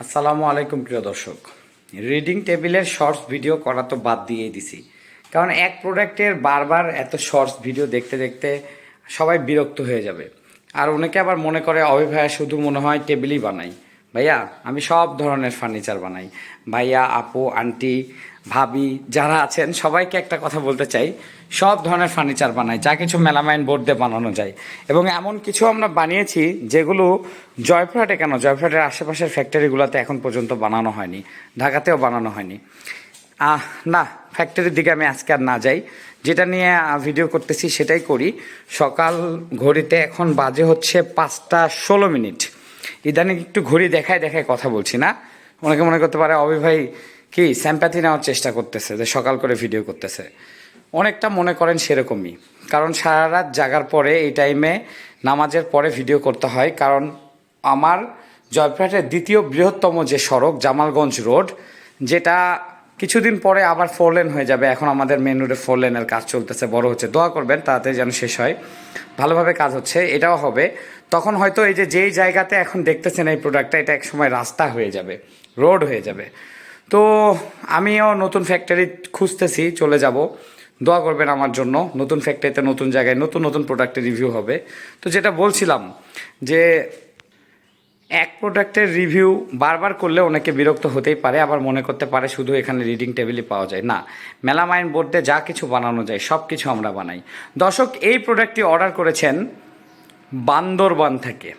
আসসালামু আলাইকুম, প্রিয় দর্শক। রিডিং টেবিলের শর্টস ভিডিও করা তো বাদ দিয়ে দিছি। কারণ এক প্রোডাক্টের বারবার এত শর্টস ভিডিও দেখতে দেখতে সবাই বিরক্ত হয়ে যাবে। আর অনেকে আবার মনে করে অভিভায় শুধু মনে হয় টেবিলই বানাই। ভাইয়া, আমি সব ধরনের ফার্নিচার বানাই। ভাইয়া, আপু, আন্টি, ভাবি, যারা আছেন, সবাইকে একটা কথা বলতে চাই। সব ধরনের ফার্নিচার বানাই, যা কিছু মেলামাইন বোর্ড দিয়ে বানানো যায়। এবং এমন কিছু আমরা বানিয়েছি, যেগুলো জয়ফ্রাটে কেন? জয়ফ্রাটের আশেপাশের ফ্যাক্টরিগুলোতে এখন পর্যন্ত বানানো হয়নি। ঢাকাতেও বানানো হয়নি। আহ, না ফ্যাক্টরির দিকে আমি আজকে আর না যাই। যেটা নিয়ে ভিডিও করতেছি সেটাই করি। সকাল ঘড়িতে এখন বাজে হচ্ছে পাঁচটা ষোলো মিনিট। ইদানিং একটু ঘুরে দেখায় দেখায় কথা বলছি না। অনেকে মনে করতে পারে অভি ভাই কি স্যাম্প্যাথি নেওয়ার চেষ্টা করতেছে, যে সকাল করে ভিডিও করতেছে। অনেকটা মনে করেন সেরকমই। কারণ সারা রাত জাগার পরে এই টাইমে নামাজের পরে ভিডিও করতে হয়। কারণ আমার জয়পুরহাটের দ্বিতীয় বৃহত্তম যে সড়ক, জামালগঞ্জ রোড, যেটা কিছুদিন পরে আবার ফোর লেন হয়ে যাবে। এখন আমাদের মেন রোডে ফোর লেনের কাজ চলতেছে, বড় হচ্ছে। দোয়া করবেন, তাড়াতাড়ি যেন শেষ হয়। ভালোভাবে কাজ হচ্ছে, এটাও হবে। তখন হয়তো এই যে যেই জায়গাতে এখন দেখতেছেন এই প্রোডাক্টটা এটা একসময় রাস্তা হয়ে যাবে রোড হয়ে যাবে। তো আমিও নতুন ফ্যাক্টরি খুঁজতেছি, চলে যাব। দোয়া করবেন আমার জন্য, নতুন ফ্যাক্টরিতে নতুন জায়গায়, নতুন নতুন প্রোডাক্টের রিভিউ হবে। তো যেটা বলছিলাম যে এক প্রোডাক্টের রিভিউ বারবার করলে অনেকে বিরক্ত হতেই পারে, আবার মনে করতে পারে শুধু এখানে রিডিং টেবিলই পাওয়া যায়। না মেলামাইন বোর্ডে যা কিছু বানানো যায় সব কিছু আমরা বানাই। দর্শক, এই প্রোডাক্টটি অর্ডার করেছেন বান্দরবান থেকে।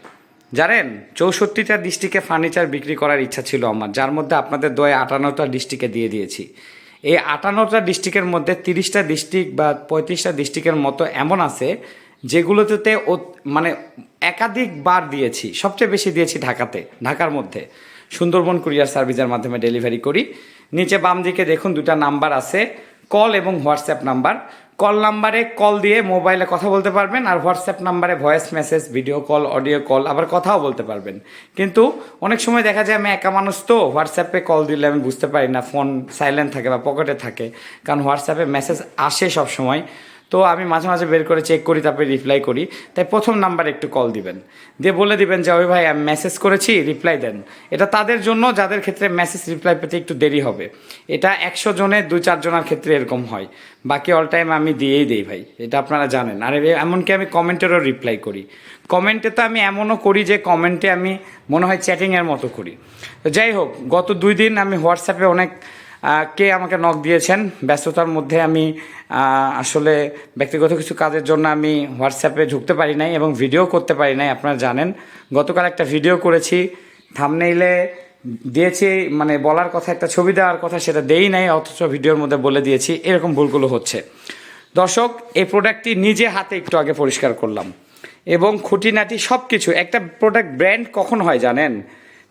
জানেন, চৌষট্টিটা ডিস্ট্রিক্টে ফার্নিচার বিক্রি করার ইচ্ছা ছিল আমার, যার মধ্যে আপনাদের দয়ে আটান্নটা ডিস্ট্রিক্টে দিয়ে দিয়েছি। এই আটান্নটা ডিস্ট্রিক্টের মধ্যে তিরিশটা ডিস্ট্রিক্ট বা পঁয়ত্রিশটা ডিস্ট্রিক্টের মতো এমন আছে যেগুলোতে মানে একাধিকবার দিয়েছি, সবচেয়ে বেশি দিয়েছি ঢাকাতে, ঢাকার মধ্যে। সুন্দরবন কুরিয়ার সার্ভিসের মাধ্যমে ডেলিভারি করি। নিচে বাম দিকে দেখুন দুটা নাম্বার আছে, কল এবং হোয়াটসঅ্যাপ নাম্বার। কল নাম্বারে কল দিয়ে মোবাইলে কথা বলতে পারবেন আর হোয়াটসঅ্যাপ নাম্বারে voice message, video call, audio call, আবার কথাও বলতে পারবেন। কিন্তু অনেক সময় দেখা যায় আমি একা মানুষ তো, হোয়াটসঅ্যাপে কল দিলে আমি বুঝতে পারি না, ফোন সাইলেন্ট থাকে বা পকেটে থাকে। কারণ হোয়াটসঅ্যাপে মেসেজ আসে সব সময় তো আমি মাঝে মাঝে বের করে চেক করি, তারপরে রিপ্লাই করি। তাই প্রথম নাম্বারে একটু কল দিবেন। দিয়ে বলে দিবেন যে, ওই ভাই, আমি মেসেজ করেছি রিপ্লাই দেন। এটা তাদের জন্য, যাদের ক্ষেত্রে মেসেজ রিপ্লাই পেতে একটু দেরি হবে। এটা একশো জনের দু চারজনের ক্ষেত্রে এরকম হয়। বাকি অল টাইম আমি দিয়েই দিই ভাই, এটা আপনারা জানেন। আর এমনকি আমি কমেন্টেরও রিপ্লাই করি। কমেন্টে তো আমি এমনও করি যে কমেন্টে আমি মনে হয় চ্যাটিংয়ের মতো করি। তো যাই হোক, গত দুই দিন আমি হোয়াটসঅ্যাপে অনেক কে আমাকে নক দিয়েছেন? ব্যস্ততার মধ্যে আমি আসলে ব্যক্তিগত কিছু কাজের জন্য আমি হোয়াটসঅ্যাপে ঢুকতে পারি নাই এবং ভিডিও করতে পারি নাই, আপনারা জানেন। গতকাল একটা ভিডিও করেছি থামনেইলে দিয়েছি মানে বলার কথা, একটা ছবি দেওয়ার কথা সেটা দেই নাই, অথচ ভিডিওর মধ্যে বলে দিয়েছি, এরকম ভুলগুলো হচ্ছে। দর্শক, এই প্রোডাক্টটি নিজে হাতে একটু আগে পরিষ্কার করলাম। এবং খুঁটিনাটি সব কিছু একটা প্রোডাক্ট ব্র্যান্ড কখন হয় জানেন?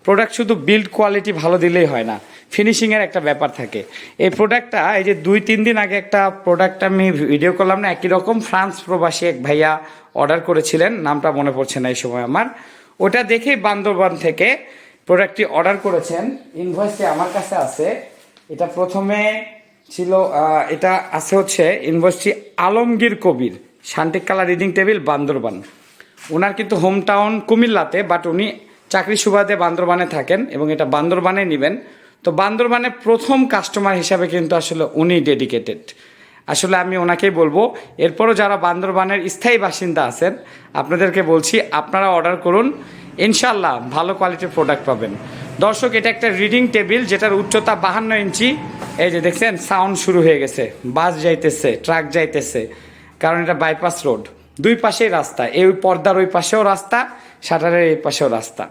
প্রোডাক্ট শুধু বিল্ড কোয়ালিটি ভালো দিলেই হয় না। ফিনিশিংয়ের একটা ব্যাপার থাকে। এই প্রোডাক্টটা এই যে দুই, তিন দিন আগে একটা প্রোডাক্ট আমি ভিডিও করলাম না, একই রকম ফ্রান্স প্রবাসী এক ভাইয়া অর্ডার করেছিলেন, নামটা মনে পড়ছে না এই সময় আমার। ওটা দেখেই বান্দরবান থেকে প্রোডাক্টটি অর্ডার করেছেন। ইনভয়েসটি আমার কাছে আছে। এটা প্রথমে ছিল এটা আছে হচ্ছে ইনভয়েসটি আলমগীর কবির শান্তিক কালা রিডিং টেবিল বান্দরবান। ওনার কিন্তু হোম টাউন কুমিল্লাতে বাট উনি চাকরি সুবাদে বান্দরবানে থাকেন এবং এটা বান্দরবানে নেবেন। তো বান্দরবানে প্রথম কাস্টমার হিসাবে কিন্তু আসলে উনি ডেডিকেটেড আসলে আমি ওনাকেই বলব, এরপরও যারা বান্দরবানের স্থায়ী বাসিন্দা আছেন, আপনাদেরকে বলছি, আপনারা অর্ডার করুন ইনশাল্লাহ ভালো কোয়ালিটির প্রোডাক্ট পাবেন। দর্শক, এটা একটা রিডিং টেবিল যেটার উচ্চতা বাহান্ন ইঞ্চি। এই যে দেখছেন সাউন্ড শুরু হয়ে গেছে, বাস যাইতেছে ট্রাক যাইতেছে, কারণ এটা বাইপাস রোড দুই পাশেই রাস্তা, এই পর্দার ওই পাশেও রাস্তা শাটারের এই পাশেও রাস্তা।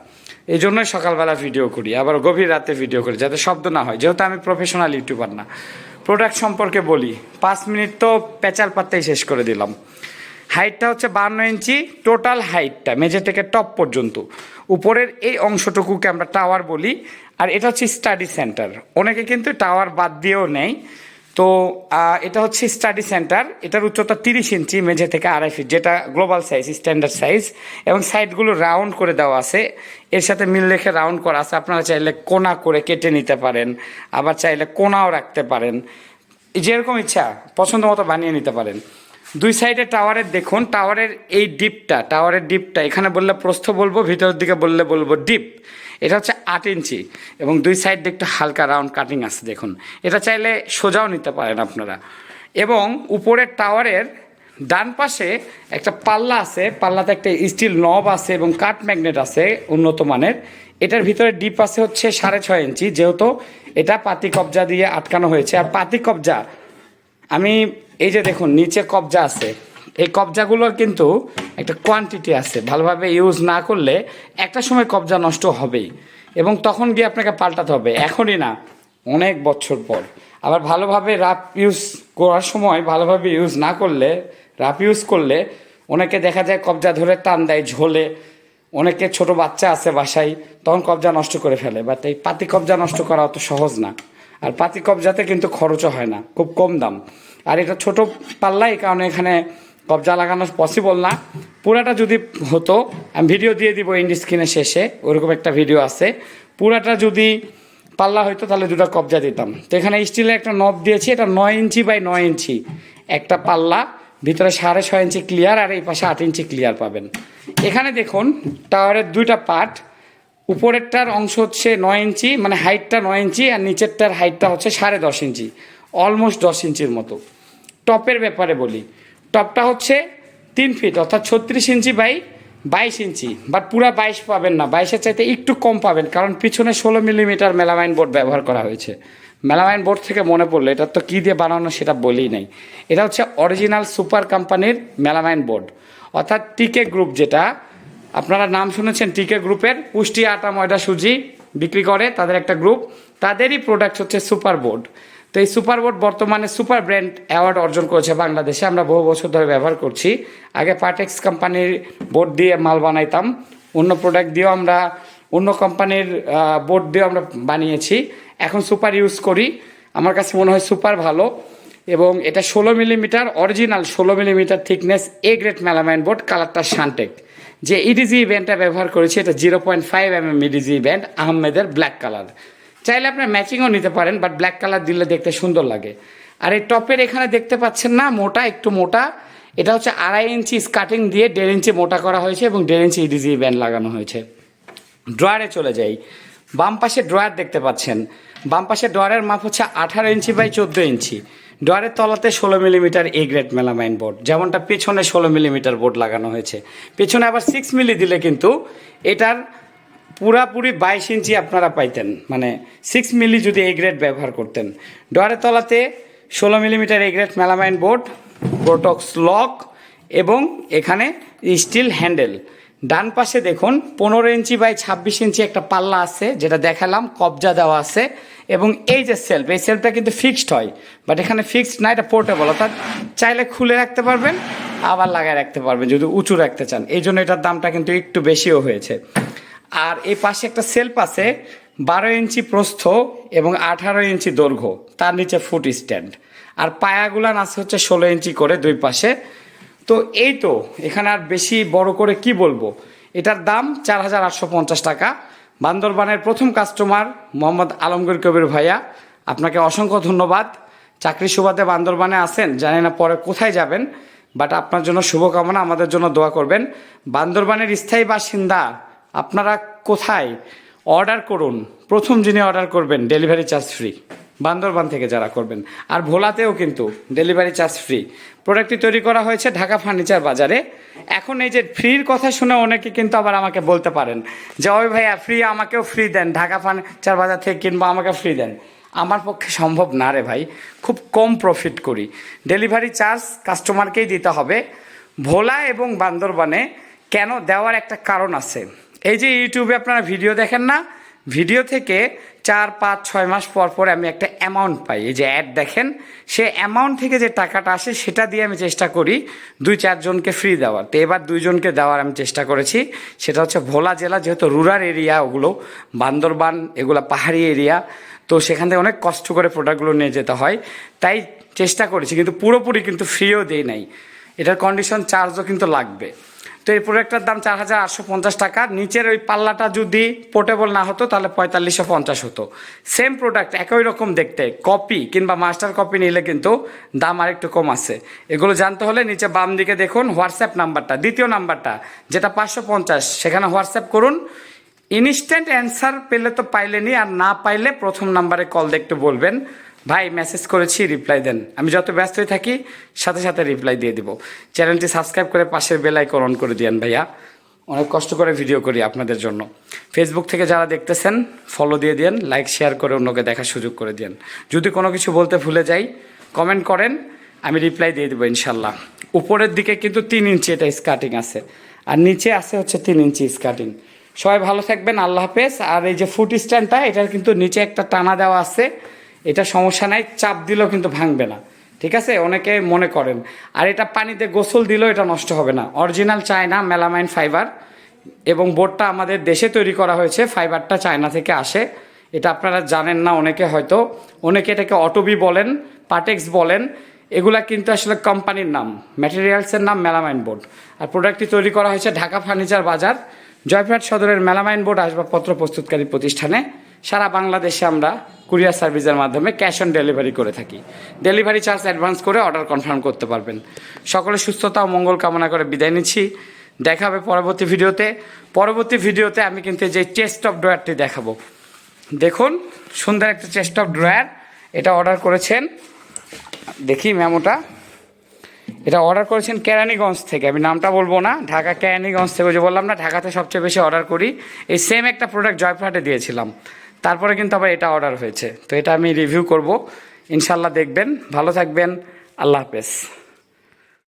এই জন্যই সকালবেলা ভিডিও করি, আবার গভীর রাতে ভিডিও করি, যাতে শব্দ না হয়। যেহেতু আমি প্রফেশনাল ইউটিউবার না। প্রোডাক্ট সম্পর্কে বলি, পাঁচ মিনিট তো পেঁচার পাত্তাই শেষ করে দিলাম। হাইটটা হচ্ছে বান্ন ইঞ্চি টোটাল হাইটটা মেঝে থেকে টপ পর্যন্ত। উপরের এই অংশটুকুকে আমরা টাওয়ার বলি, আর এটা হচ্ছে স্টাডি সেন্টার অনেকে কিন্তু টাওয়ার বাদ দিয়েও নেয়। তো এটা হচ্ছে স্টাডি সেন্টার এটার উচ্চতা তিরিশ ইঞ্চি, মেঝে থেকে আড়াই ফিট যেটা গ্লোবাল সাইজ স্ট্যান্ডার্ড সাইজ এবং সাইডগুলো রাউন্ড করে দেওয়া আছে। এর সাথে মিল রেখে রাউন্ড করা আছে। আপনারা চাইলে কোনা করে কেটে নিতে পারেন, আবার চাইলে কোনাও রাখতে পারেন। যেরকম ইচ্ছা, পছন্দ মতো বানিয়ে নিতে পারেন। দুই সাইডে টাওয়ারের দেখুন টাওয়ারের এই ডিপটা টাওয়ারের ডিপটা এখানে বললে প্রস্থ বলব, ভিতরের দিকে বললে বলব ডিপ এটা হচ্ছে আট ইঞ্চি এবং দুই সাইড একটু হালকা রাউন্ড কাটিং আছে, দেখুন। এটা চাইলে সোজাও নিতে পারেন আপনারা। এবং উপরের টাওয়ারের ডান পাশে একটা পাল্লা আছে, পাল্লাতে একটা স্টিল নব আছে এবং কাঠ ম্যাগনেট আছে উন্নত মানের। এটার ভিতরে ডিপ আছে হচ্ছে সাড়ে ছয় ইঞ্চি, যেহেতু এটা পাতি কবজা দিয়ে আটকানো হয়েছে। আর পাতি কবজা, আমি এই যে দেখুন, নিচে কবজা আছে। এই কবজাগুলোর কিন্তু একটা কোয়ান্টিটি আছে। ভালোভাবে ইউজ না করলে একটা সময় কবজা নষ্ট হবেই। এবং তখন গিয়ে আপনাকে পাল্টাতে হবে। এখনই না, অনেক বছর পর। আবার ভালোভাবে রাফ ইউজ করার সময় ভালোভাবে ইউজ না করলে রাফ ইউজ করলে অনেকে দেখা যায় কবজা ধরে টান দেয়, ঝোলে। অনেকে ছোট বাচ্চা আছে বাসায়, তখন কবজা নষ্ট করে ফেলে। বাট এই পাতি কবজা নষ্ট করা অত সহজ না। আর পাতি কবজাতে কিন্তু খরচও হয় না, খুব কম দাম। আর এটা ছোট পাল্লা এই কারণে এখানে কবজা লাগানো পসিবল না। পুরাটা যদি হতো, আমি ভিডিও দিয়ে দিব ইন্ড স্ক্রিনের শেষে, ওরকম একটা ভিডিও আছে। পুরাটা যদি পাল্লা হইতো, তাহলে দুটা কবজা দিতাম। তো এখানে স্টিলের একটা নব দিয়েছি, এটা নয় ইঞ্চি বাই নয় ইঞ্চি। একটা পাল্লা, ভিতরে সাড়ে ছয় ইঞ্চি ক্লিয়ার আর এই পাশে আট ইঞ্চি ক্লিয়ার পাবেন। এখানে দেখুন টাওয়ারের দুইটা পার্ট উপরেরটার অংশ হচ্ছে নয় ইঞ্চি মানে হাইটটা নয় ইঞ্চি আর নিচেরটার হাইটটা হচ্ছে সাড়ে দশ ইঞ্চি অলমোস্ট দশ ইঞ্চির মতো। টপের ব্যাপারে বলি টপটা হচ্ছে তিন ফিট, অর্থাৎ ছত্রিশ ইঞ্চি বাই বাইশ ইঞ্চি। বাট পুরা বাইশ পাবেন না, বাইশের চাইতে একটু কম পাবেন, কারণ পিছনে ষোলো মিলিমিটার মেলামাইন বোর্ড ব্যবহার করা হয়েছে। মেলামাইন বোর্ড থেকে মনে পড়ল, এটা তো কী দিয়ে বানানো সেটা বলেই নাই। এটা হচ্ছে অরিজিনাল সুপার কোম্পানির মেলামাইন বোর্ড। অর্থাৎ টিকে গ্রুপ যেটা, আপনারা নাম শুনেছেন টিকে গ্রুপের পুষ্টি আটা, ময়দা, সুজি বিক্রি করে তাদের একটা গ্রুপ। তাদেরই প্রোডাক্ট হচ্ছে সুপার বোর্ড তো এই সুপার বোর্ড বর্তমানে সুপার ব্র্যান্ড অ্যাওয়ার্ড অর্জন করেছে বাংলাদেশে। আমরা বহু বছর ধরে ব্যবহার করছি। আগে পার্টেক্স কোম্পানির বোর্ড দিয়ে মাল বানাইতাম। অন্য প্রোডাক্ট দিয়েও আমরা, অন্য কোম্পানির বোর্ড দিয়েও আমরা বানিয়েছি। এখন সুপার ইউজ করি। আমার কাছে মনে হয় সুপার ভালো এবং এটা ষোলো মিলিমিটার অরিজিনাল ষোলো millimetre thickness A grade melamine board কালারটা শান্টেক যে ইডিজি ব্যান্ডটা ব্যবহার করেছি, এটা zero point five M M edge band আহমেদের ব্ল্যাক কালার চাইলে আপনার ম্যাচিংও নিতে পারেন বাট ব্ল্যাক কালার দিলে দেখতে সুন্দর লাগে। আর এই টপের এখানে দেখতে পাচ্ছেন না, মোটা, একটু মোটা। এটা হচ্ছে আড়াই ইঞ্চি স্কার্টিং দিয়ে দেড় ইঞ্চি মোটা করা হয়েছে এবং দেড় ইঞ্চি ইডিজি ব্যান্ড লাগানো হয়েছে। ড্রয়ারে চলে যাই। বাম পাশে ড্রয়ার দেখতে পাচ্ছেন। বাম পাশে ড্রয়ারের মাপ হচ্ছে আঠারো ইঞ্চি বাই চোদ্দ ইঞ্চি। ড্রয়ারের তলাতে ষোলো millimetre A grade melamine board, যেমনটা পেছনে ষোলো মিলিমিটার বোর্ড লাগানো হয়েছে। পেছনে আবার সিক্স মিলি দিলে কিন্তু এটার পুরাপুরি বাইশ ইঞ্চি আপনারা পাইতেন। মানে সিক্স মিলি যদি এ গ্রেড ব্যবহার করতেন। ড্রয়ারের তলাতে ষোলো millimetre A grade melamine board botox lock এবং এখানে স্টিল হ্যান্ডেল ডান পাশে দেখুন, পনেরো ইঞ্চি বাই ছাব্বিশ ইঞ্চি একটা পাল্লা আছে, যেটা দেখালাম, কবজা দেওয়া আছে এবং এই যে সেলফ এই সেলফটা কিন্তু ফিক্সড হয়। বাট এখানে ফিক্সড না, এটা পোর্টেবল অর্থাৎ চাইলে খুলে রাখতে পারবেন, আবার লাগায় রাখতে পারবেন, যদি উঁচু রাখতে চান। এই জন্য এটার দামটা কিন্তু একটু বেশিও হয়েছে। আর এই পাশে একটা সেলফ আছে, বারো ইঞ্চি প্রস্থ এবং আঠারো ইঞ্চি দৈর্ঘ্য, তার নিচে ফুট স্ট্যান্ড আর পায়াগুলান আছে হচ্ছে ষোলো ইঞ্চি করে দুই পাশে। তো এই তো, এখানে আর বেশি বড় করে কি বলব? এটার দাম চার হাজার আটশো পঞ্চাশ টাকা। বান্দরবানের প্রথম কাস্টমার মোহাম্মদ আলমগীর কবির ভাইয়া, আপনাকে অসংখ্য ধন্যবাদ। চাকরি সুবাদে বান্দরবানে আসেন জানি না পরে কোথায় যাবেন বাট আপনার জন্য শুভকামনা, আমাদের জন্য দোয়া করবেন। বান্দরবানের স্থায়ী বাসিন্দা আপনারা কোথায়? অর্ডার করুন। প্রথম যিনি অর্ডার করবেন, ডেলিভারি চার্জ ফ্রি। বান্দরবান থেকে যারা করবেন। আর ভোলাতেও কিন্তু ডেলিভারি চার্জ ফ্রি। প্রোডাক্টটি তৈরি করা হয়েছে ঢাকা ফার্নিচার বাজারে। এখন এই যে ফ্রির কথা শুনে অনেকে কিন্তু আবার আমাকে বলতে পারেন যে, ওই ভাইয়া, ফ্রি আমাকেও ফ্রি দেন। ঢাকা ফার্নিচার বাজার থেকে কিনবো আমাকে ফ্রি দেন। আমার পক্ষে সম্ভব না রে ভাই। খুব কম প্রফিট করি। ডেলিভারি চার্জ কাস্টমারকেই দিতে হবে? ভোলা এবং বান্দরবানে কেন দেওয়ার একটা কারণ আছে? এই যে ইউটিউবে আপনারা ভিডিও দেখেন না, ভিডিও থেকে চার, পাঁচ, ছয় মাস পর পর আমি একটা অ্যামাউন্ট পাই। এই যে অ্যাড দেখেন, সে অ্যামাউন্ট থেকে যে টাকাটা আসে, সেটা দিয়ে আমি চেষ্টা করি দুই চারজনকে ফ্রি দেওয়ার। তো এবার দুইজনকে দেওয়ার আমি চেষ্টা করেছি। সেটা হচ্ছে ভোলা জেলা, যেহেতু রুরাল এরিয়া ওগুলো, বান্দরবান, এগুলো পাহাড়ি এরিয়া তো সেখান থেকে অনেক কষ্ট করে প্রোডাক্টগুলো নিয়ে যেতে হয়। তাই চেষ্টা করেছি, কিন্তু পুরোপুরি কিন্তু ফ্রিও দেই নাই। এটার কন্ডিশন চার্জও কিন্তু লাগবে। তো এই প্রোডাক্টটার দাম চার হাজার আটশো পঞ্চাশ টাকা। নিচের ওই পাল্লাটা যদি পোর্টেবল না হতো, তাহলে পঁয়তাল্লিশশো পঞ্চাশ হতো। সেম প্রোডাক্ট একই রকম দেখতে। কপি কিংবা মাস্টার কপি নিলে কিন্তু দাম আরেকটু কম আছে। এগুলো জানতে হলে নিচে বাম দিকে দেখুন হোয়াটসঅ্যাপ নাম্বারটা, দ্বিতীয় নাম্বারটা, যেটা পাঁচশো পঞ্চাশ। সেখানে হোয়াটসঅ্যাপ করুন। ইনস্ট্যান্ট অ্যান্সার পেলে তো পাইলেনি আর না পাইলে প্রথম নাম্বারে কল দেখতে বলবেন। ভাই মেসেজ করেছি রিপ্লাই দেন। আমি যত ব্যস্তই থাকি, সাথে সাথে রিপ্লাই দিয়ে দিব। চ্যানেলটি সাবস্ক্রাইব করে পাশের বেল আইকন অন করে দিয়েন ভাইয়া। অনেক কষ্ট করে ভিডিও করি আপনাদের জন্য। ফেসবুক থেকে যারা দেখতেছেন ফলো দিয়ে দিন লাইক শেয়ার করে অন্যকে দেখার সুযোগ করে দিন যদি কোনো কিছু বলতে ভুলে যাই কমেন্ট করেন, আমি রিপ্লাই দিয়ে দেবো ইনশাল্লাহ। উপরের দিকে কিন্তু তিন ইঞ্চি এটা স্কার্টিং আছে। আর নিচে আছে হচ্ছে তিন ইঞ্চি স্কার্টিং সবাই ভালো থাকবেন, আল্লাহ হাফেজ। আর এই যে ফুট স্ট্যান্ডটা এটার কিন্তু নিচে একটা টানা দেওয়া আছে। এটা সমস্যা নাই, চাপ দিলেও কিন্তু ভাঙবে না। ঠিক আছে? অনেকে মনে করেন, আর এটা পানিতে গোসল দিলেও এটা নষ্ট হবে না। অরিজিনাল চায়না মেলামাইন ফাইবার এবং বোর্ডটা আমাদের দেশে তৈরি করা হয়েছে, ফাইবারটা চায়না থেকে আসে। এটা আপনারা জানেন না, অনেকে হয়তো, অনেকে এটাকে অটোবি বলেন, পাটেক্স বলেন, এগুলা কিন্তু আসলে কোম্পানির নাম, ম্যাটেরিয়ালসের নাম মেলামাইন বোর্ড আর প্রোডাক্টটি তৈরি করা হয়েছে ঢাকা ফার্নিচার বাজার, জয়পুরহাট সদরের মেলামাইন বোর্ড আসবাবপত্র প্রস্তুতকারী প্রতিষ্ঠানে। সারা বাংলাদেশে আমরা কুরিয়ার সার্ভিসের মাধ্যমে ক্যাশ অন ডেলিভারি করে থাকি। ডেলিভারি চার্জ অ্যাডভান্স করে অর্ডার কনফার্ম করতে পারবেন। সকলে সুস্থতা ও মঙ্গল কামনা করে বিদায় নিচ্ছি। দেখা হবে পরবর্তী ভিডিওতে। পরবর্তী ভিডিওতে আমি কিন্তু যে চেস্ট অফ ড্রয়ারটি দেখাবো। দেখুন, সুন্দর একটা চেস্ট অফ ড্রয়ার এটা অর্ডার করেছেন। দেখি মেমোটা। এটা অর্ডার করেছেন কেরানীগঞ্জ থেকে। আমি নামটা বলব না। ঢাকা কেরানীগঞ্জ থেকে যে বললাম না, ঢাকাতে সবচেয়ে বেশি অর্ডার করি। এই সেম একটা প্রোডাক্ট জয়পুরহাটে দিয়েছিলাম। তারপরে কিন্তু আবার এটা অর্ডার হয়েছে। তো এটা আমি রিভিউ করব। ইনশাল্লাহ দেখবেন, ভালো থাকবেন, আল্লাহ হাফেজ।